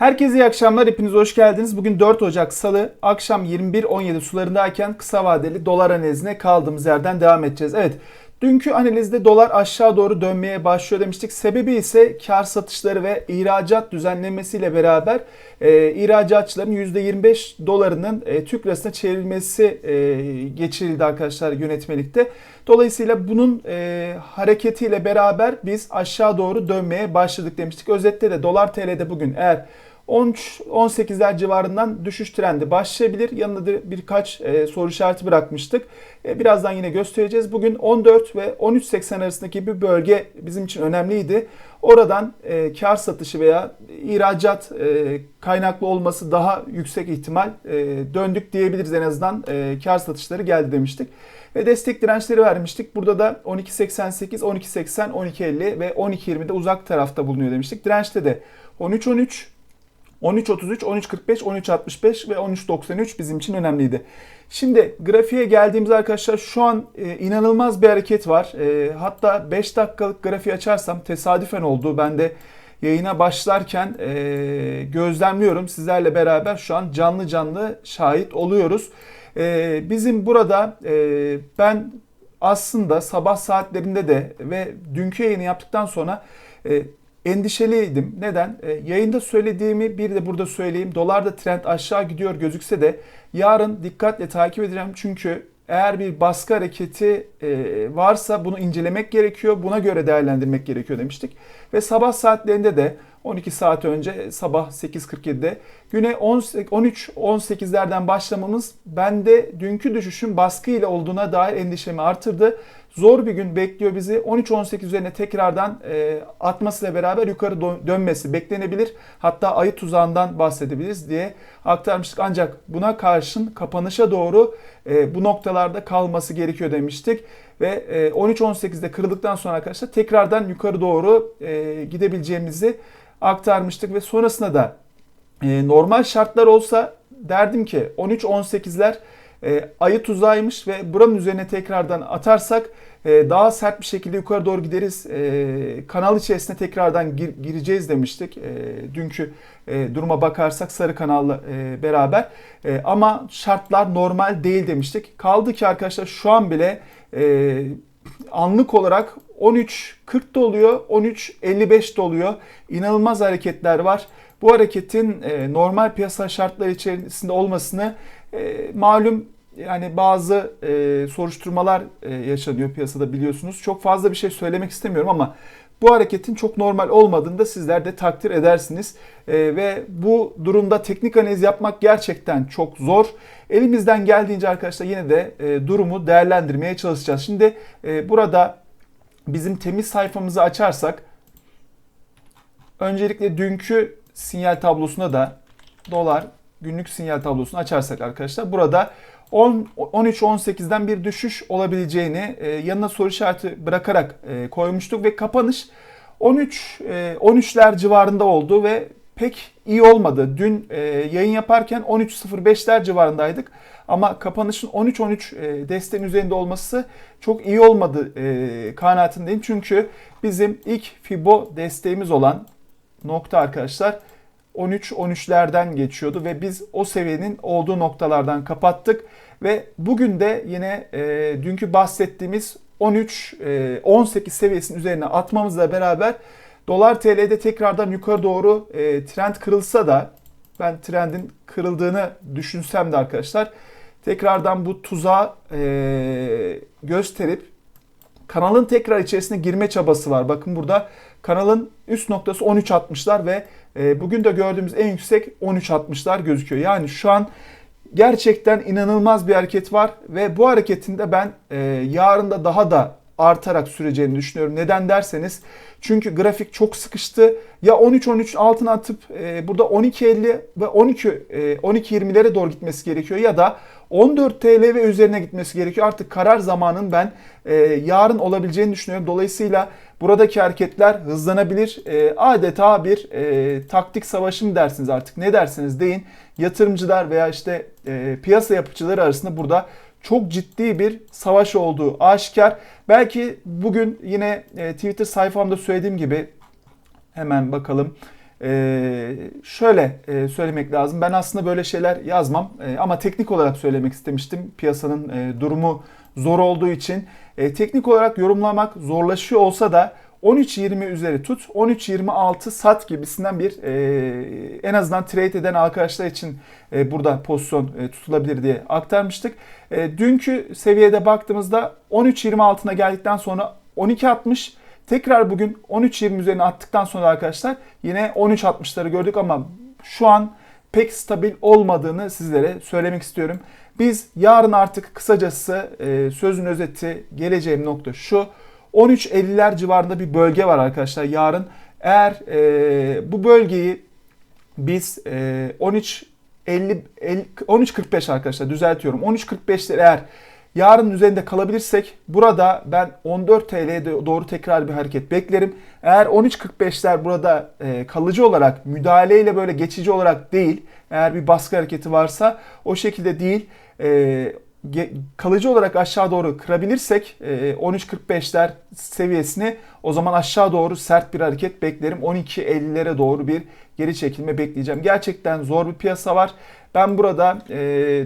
Herkese iyi akşamlar. Hepiniz hoş geldiniz. Bugün 4 Ocak Salı akşam 21.17 sularındayken kısa vadeli dolar analizine kaldığımız yerden devam edeceğiz. Evet Dünkü analizde dolar aşağı doğru dönmeye başlıyor demiştik. Sebebi ise kar satışları ve ihracat düzenlemesiyle beraber e, ihracatçıların %25 dolarının e, Türk lirasına çevrilmesi e, geçirildi arkadaşlar yönetmelikte. Dolayısıyla bunun e, hareketiyle beraber biz aşağı doğru dönmeye başladık demiştik. Özetle de dolar TL'de bugün eğer 13-18'ler civarından düşüş trendi başlayabilir. Yanında da birkaç e, soru işareti bırakmıştık. E, birazdan yine göstereceğiz. Bugün 14 ve 13.80 arasındaki bir bölge bizim için önemliydi. Oradan e, kar satışı veya ihracat e, kaynaklı olması daha yüksek ihtimal e, döndük diyebiliriz en azından e, kar satışları geldi demiştik. Ve destek dirençleri vermiştik. Burada da 12.88, 12.80, 12.50 ve 12.20'de uzak tarafta bulunuyor demiştik. Dirençte de 13.13, 13.33, 13.45, 13.65 ve 13.93 bizim için önemliydi. Şimdi grafiğe geldiğimiz arkadaşlar şu an e, inanılmaz bir hareket var. E, hatta 5 dakikalık grafiği açarsam tesadüfen oldu. Ben de yayına başlarken e, gözlemliyorum. Sizlerle beraber şu an canlı canlı şahit oluyoruz. E, bizim burada e, ben aslında sabah saatlerinde de ve dünkü yayını yaptıktan sonra e, endişeliydim. Neden? E, yayında söylediğimi bir de burada söyleyeyim. Dolarda trend aşağı gidiyor gözükse de yarın dikkatle takip edeceğim. Çünkü eğer bir baskı hareketi e, varsa bunu incelemek gerekiyor. Buna göre değerlendirmek gerekiyor demiştik. Ve sabah saatlerinde de 12 saat önce sabah 8.47'de güne 13-18'lerden başlamamız bende dünkü düşüşün baskı ile olduğuna dair endişemi artırdı. Zor bir gün bekliyor bizi. 13-18 üzerine tekrardan e, atmasıyla beraber yukarı dönmesi beklenebilir. Hatta ayı tuzağından bahsedebiliriz diye aktarmıştık. Ancak buna karşın kapanışa doğru e, bu noktalarda kalması gerekiyor demiştik. Ve e, 13-18'de kırıldıktan sonra arkadaşlar tekrardan yukarı doğru e, gidebileceğimizi aktarmıştık ve sonrasında da e, normal şartlar olsa derdim ki 13-18'ler e, ayı tuzağıymış ve buranın üzerine tekrardan atarsak e, daha sert bir şekilde yukarı doğru gideriz. E, kanal içerisine tekrardan gir, gireceğiz demiştik. E, dünkü e, duruma bakarsak sarı kanalla e, beraber. E, ama şartlar normal değil demiştik. Kaldı ki arkadaşlar şu an bile e, anlık olarak 13.40 da oluyor, 13.55 de oluyor. İnanılmaz hareketler var. Bu hareketin e, normal piyasa şartları içerisinde olmasını e, malum yani bazı e, soruşturmalar e, yaşanıyor piyasada biliyorsunuz. Çok fazla bir şey söylemek istemiyorum ama bu hareketin çok normal olmadığını da sizler de takdir edersiniz. E, ve bu durumda teknik analiz yapmak gerçekten çok zor. Elimizden geldiğince arkadaşlar yine de e, durumu değerlendirmeye çalışacağız. Şimdi e, burada bizim temiz sayfamızı açarsak öncelikle dünkü sinyal tablosuna da dolar günlük sinyal tablosunu açarsak arkadaşlar burada 13-18'den bir düşüş olabileceğini e, yanına soru işareti bırakarak e, koymuştuk ve kapanış 13 e, 13'ler civarında oldu ve pek iyi olmadı. Dün e, yayın yaparken 13.05'ler civarındaydık. Ama kapanışın 13-13 e, desteğin üzerinde olması çok iyi olmadı e, kanaatindeyim. Çünkü bizim ilk Fibo desteğimiz olan nokta arkadaşlar 13-13'lerden geçiyordu ve biz o seviyenin olduğu noktalardan kapattık ve bugün de yine e, dünkü bahsettiğimiz 13 e, 18 seviyesinin üzerine atmamızla beraber dolar TL'de tekrardan yukarı doğru e, trend kırılsa da ben trendin kırıldığını düşünsem de arkadaşlar tekrardan bu tuzağı e, gösterip kanalın tekrar içerisine girme çabası var. Bakın burada kanalın üst noktası 13.60'lar ve e, bugün de gördüğümüz en yüksek 13.60'lar gözüküyor. Yani şu an gerçekten inanılmaz bir hareket var ve bu hareketin de ben e, yarın da daha da artarak süreceğini düşünüyorum. Neden derseniz çünkü grafik çok sıkıştı. Ya 13-13 altına atıp e, burada 12.50 ve 12 e, 12.20'lere doğru gitmesi gerekiyor ya da 14 TL ve üzerine gitmesi gerekiyor. Artık karar zamanın ben e, yarın olabileceğini düşünüyorum. Dolayısıyla buradaki hareketler hızlanabilir. E, adeta bir e, taktik savaşım dersiniz artık. Ne dersiniz deyin. Yatırımcılar veya işte e, piyasa yapıcıları arasında burada çok ciddi bir savaş olduğu aşikar. Belki bugün yine e, Twitter sayfamda söylediğim gibi hemen bakalım. Ee, şöyle e, söylemek lazım. Ben aslında böyle şeyler yazmam E, ama teknik olarak söylemek istemiştim. Piyasanın e, durumu zor olduğu için. E, teknik olarak yorumlamak zorlaşıyor olsa da 13.20 üzeri tut, 13.26 sat gibisinden bir e, en azından trade eden arkadaşlar için e, burada pozisyon e, tutulabilir diye aktarmıştık. E, dünkü seviyede baktığımızda 13.20 altına geldikten sonra 12.60 tekrar bugün 13.20 üzerine attıktan sonra arkadaşlar yine 13.60'ları gördük ama şu an pek stabil olmadığını sizlere söylemek istiyorum. Biz yarın artık kısacası e, sözün özeti geleceğim nokta şu. 13.50'ler civarında bir bölge var arkadaşlar yarın. Eğer e, bu bölgeyi biz e, 13 50, 50 13.45 arkadaşlar düzeltiyorum. 13.45'ler eğer yarın üzerinde kalabilirsek burada ben 14 TL'ye doğru tekrar bir hareket beklerim. Eğer 13.45'ler burada e, kalıcı olarak müdahaleyle böyle geçici olarak değil eğer bir baskı hareketi varsa o şekilde değil e, kalıcı olarak aşağı doğru kırabilirsek 13.45'ler e, seviyesini o zaman aşağı doğru sert bir hareket beklerim. 12.50'lere doğru bir geri çekilme bekleyeceğim. Gerçekten zor bir piyasa var. Ben burada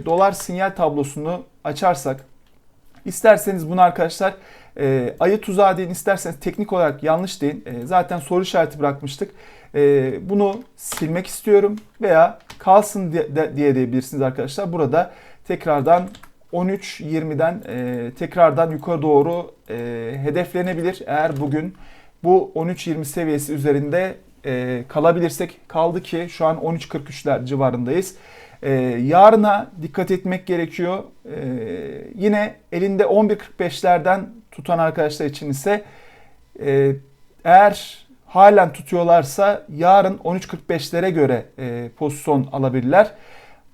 dolar sinyal tablosunu açarsak isterseniz bunu arkadaşlar e, ayı tuzağı deyin isterseniz teknik olarak yanlış deyin. E, zaten soru işareti bırakmıştık. E, bunu silmek istiyorum veya kalsın diye, de, diye diyebilirsiniz arkadaşlar. Burada tekrardan 13.20'den e, tekrardan yukarı doğru e, hedeflenebilir. Eğer bugün bu 13.20 seviyesi üzerinde e, kalabilirsek kaldı ki şu an 13.43'ler civarındayız. E, yarına dikkat etmek gerekiyor. E, yine elinde 11.45'lerden tutan arkadaşlar için ise e, eğer halen tutuyorlarsa yarın 13.45'lere göre e, pozisyon alabilirler.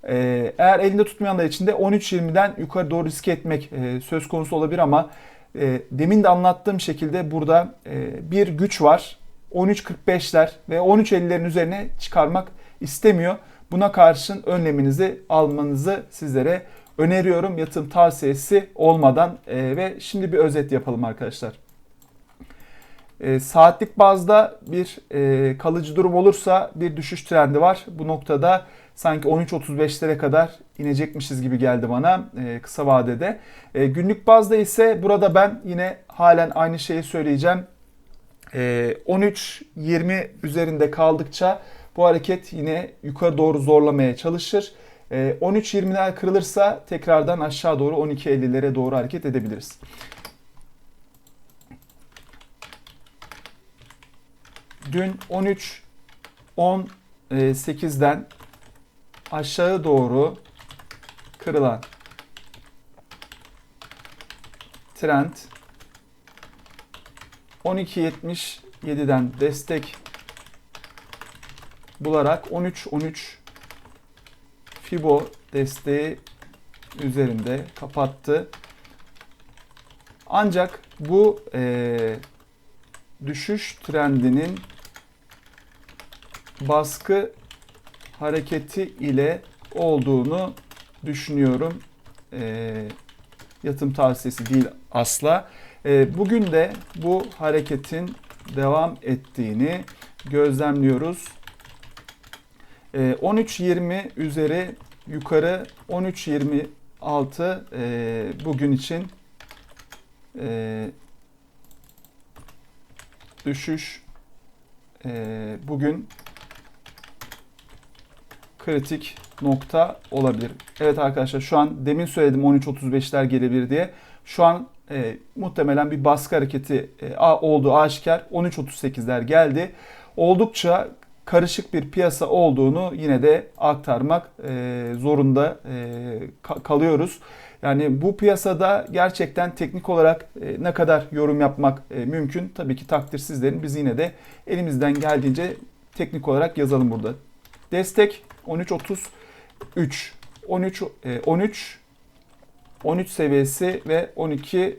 Ee, eğer elinde tutmayanlar için de 13.20'den yukarı doğru riske etmek e, söz konusu olabilir ama e, demin de anlattığım şekilde burada e, bir güç var. 13.45'ler ve 13.50'lerin üzerine çıkarmak istemiyor. Buna karşın önleminizi almanızı sizlere öneriyorum yatırım tavsiyesi olmadan ve şimdi bir özet yapalım arkadaşlar. saatlik bazda bir kalıcı durum olursa bir düşüş trendi var. Bu noktada sanki 13.35'lere kadar inecekmişiz gibi geldi bana e, kısa vadede. E, günlük bazda ise burada ben yine halen aynı şeyi söyleyeceğim. E, 13.20 üzerinde kaldıkça bu hareket yine yukarı doğru zorlamaya çalışır. E, 13.20'ler kırılırsa tekrardan aşağı doğru 12.50'lere doğru hareket edebiliriz. Dün 13 18'den aşağı doğru kırılan trend 12.77'den destek bularak 13-13 Fibo desteği üzerinde kapattı. Ancak bu e, düşüş trendinin baskı hareketi ile olduğunu düşünüyorum. E, yatım tavsiyesi değil asla. E, bugün de bu hareketin devam ettiğini gözlemliyoruz. E, 13.20 üzeri yukarı 13.26 e, bugün için e, düşüş bugün kritik nokta olabilir. Evet arkadaşlar şu an demin söyledim 13.35'ler gelebilir diye. Şu an e, muhtemelen bir baskı hareketi e, olduğu aşikar. 13.38'ler geldi. Oldukça karışık bir piyasa olduğunu yine de aktarmak e, zorunda e, ka- kalıyoruz. Yani bu piyasada gerçekten teknik olarak e, ne kadar yorum yapmak e, mümkün? Tabii ki takdir sizlerin. Biz yine de elimizden geldiğince teknik olarak yazalım burada. Destek 13.33 13 13 13 seviyesi ve 12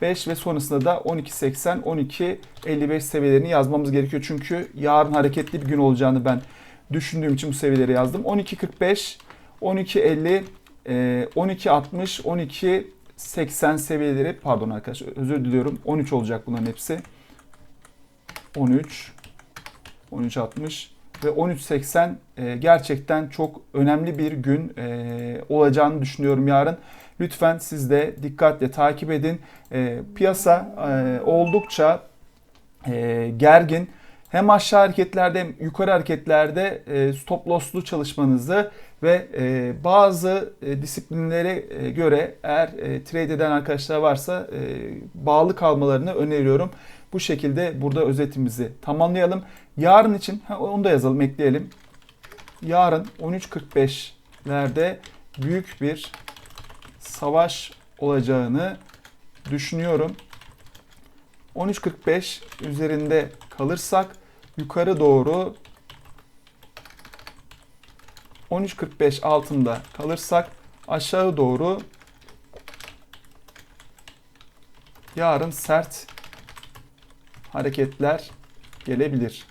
95 ve sonrasında da 12.80 12.55 seviyelerini yazmamız gerekiyor. Çünkü yarın hareketli bir gün olacağını ben düşündüğüm için bu seviyeleri yazdım. 12.45 12.50 12.60 12.80 seviyeleri pardon arkadaşlar özür diliyorum 13 olacak bunların hepsi. 13 13.60 ve 13.80 e, gerçekten çok önemli bir gün e, olacağını düşünüyorum yarın. Lütfen siz de dikkatle takip edin. E, piyasa e, oldukça e, gergin. Hem aşağı hareketlerde hem yukarı hareketlerde e, stop loss'lu çalışmanızı ve e, bazı e, disiplinlere e, göre eğer e, trade eden arkadaşlar varsa e, bağlı kalmalarını öneriyorum. Bu şekilde burada özetimizi tamamlayalım. Yarın için ha, onu da yazalım, ekleyelim. Yarın 13.45'lerde büyük bir savaş olacağını düşünüyorum. 13.45 üzerinde kalırsak yukarı doğru 13.45 altında kalırsak aşağı doğru yarın sert hareketler gelebilir.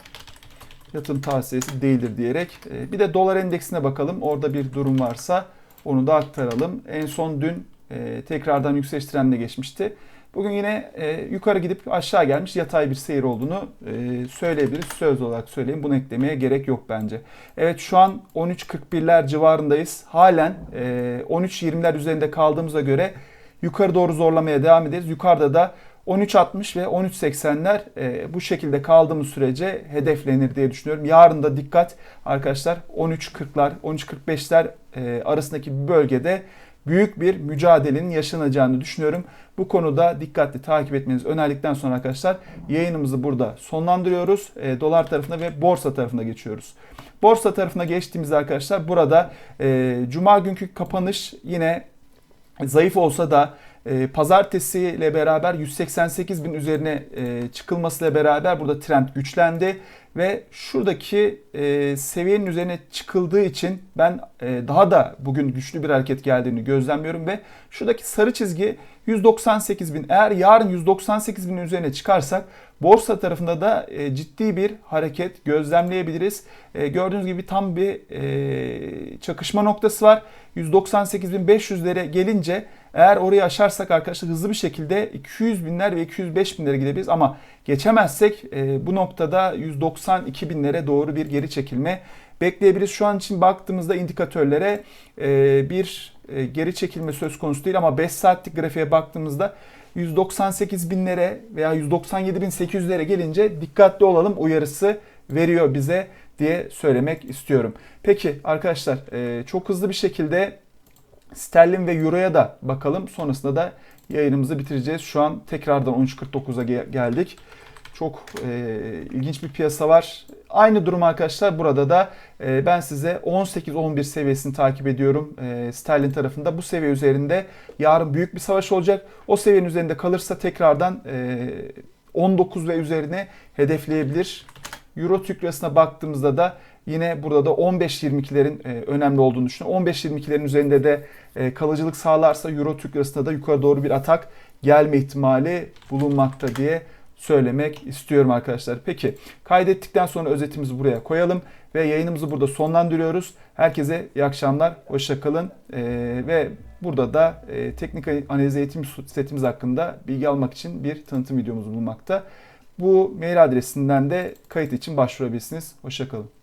Yatırım tavsiyesi değildir diyerek. e, Bir de dolar endeksine bakalım. Orada bir durum varsa onu da aktaralım. En son dün e, tekrardan yükseliş trendine geçmişti. Bugün yine e, yukarı gidip aşağı gelmiş yatay bir seyir olduğunu e, söyleyebiliriz. Söz olarak söyleyeyim. Bunu eklemeye gerek yok bence. Evet şu an 13.41'ler civarındayız. Halen e, 13.20'ler üzerinde kaldığımıza göre yukarı doğru zorlamaya devam ederiz. Yukarıda da 13.60 ve 13.80'ler e, bu şekilde kaldığımız sürece hedeflenir diye düşünüyorum. Yarın da dikkat arkadaşlar 13.40'lar 13.45'ler e, arasındaki bir bölgede büyük bir mücadelenin yaşanacağını düşünüyorum. Bu konuda dikkatli takip etmenizi önerdikten sonra arkadaşlar yayınımızı burada sonlandırıyoruz. E, dolar tarafına ve borsa tarafına geçiyoruz. Borsa tarafına geçtiğimizde arkadaşlar burada e, cuma günkü kapanış yine zayıf olsa da e, pazartesi ile beraber 188 bin üzerine e, çıkılmasıyla beraber burada trend güçlendi ve şuradaki e, seviyenin üzerine çıkıldığı için ben e, daha da bugün güçlü bir hareket geldiğini gözlemliyorum ve şuradaki sarı çizgi 198 bin. Eğer yarın 198 bin üzerine çıkarsak borsa tarafında da e, ciddi bir hareket gözlemleyebiliriz. E, gördüğünüz gibi tam bir e, çakışma noktası var. 198.500'lere gelince eğer orayı aşarsak arkadaşlar hızlı bir şekilde 200 binler ve 205 binlere gidebiliriz ama geçemezsek e, bu noktada 192 binlere doğru bir geri çekilme bekleyebiliriz. Şu an için baktığımızda indikatörlere e, bir e, geri çekilme söz konusu değil ama 5 saatlik grafiğe baktığımızda 198 binlere veya 197 bin 800'lere gelince dikkatli olalım uyarısı veriyor bize diye söylemek istiyorum. Peki arkadaşlar e, çok hızlı bir şekilde sterlin ve euroya da bakalım. Sonrasında da yayınımızı bitireceğiz. Şu an tekrardan 13.49'a ge- geldik. Çok e, ilginç bir piyasa var. Aynı durum arkadaşlar burada da e, ben size 18-11 seviyesini takip ediyorum e, sterlin tarafında. Bu seviye üzerinde yarın büyük bir savaş olacak. O seviyenin üzerinde kalırsa tekrardan e, 19 ve üzerine hedefleyebilir. Euro Türk lirasına baktığımızda da yine burada da 15-22'lerin e, önemli olduğunu düşünüyorum. 15-22'lerin üzerinde de e, kalıcılık sağlarsa Euro Türk lirasında da yukarı doğru bir atak gelme ihtimali bulunmakta diye söylemek istiyorum arkadaşlar. Peki kaydettikten sonra özetimizi buraya koyalım ve yayınımızı burada sonlandırıyoruz. Herkese iyi akşamlar, hoşçakalın e, ve burada da e, teknik analiz eğitim setimiz hakkında bilgi almak için bir tanıtım videomuz bulunmakta. Bu mail adresinden de kayıt için başvurabilirsiniz. Hoşçakalın.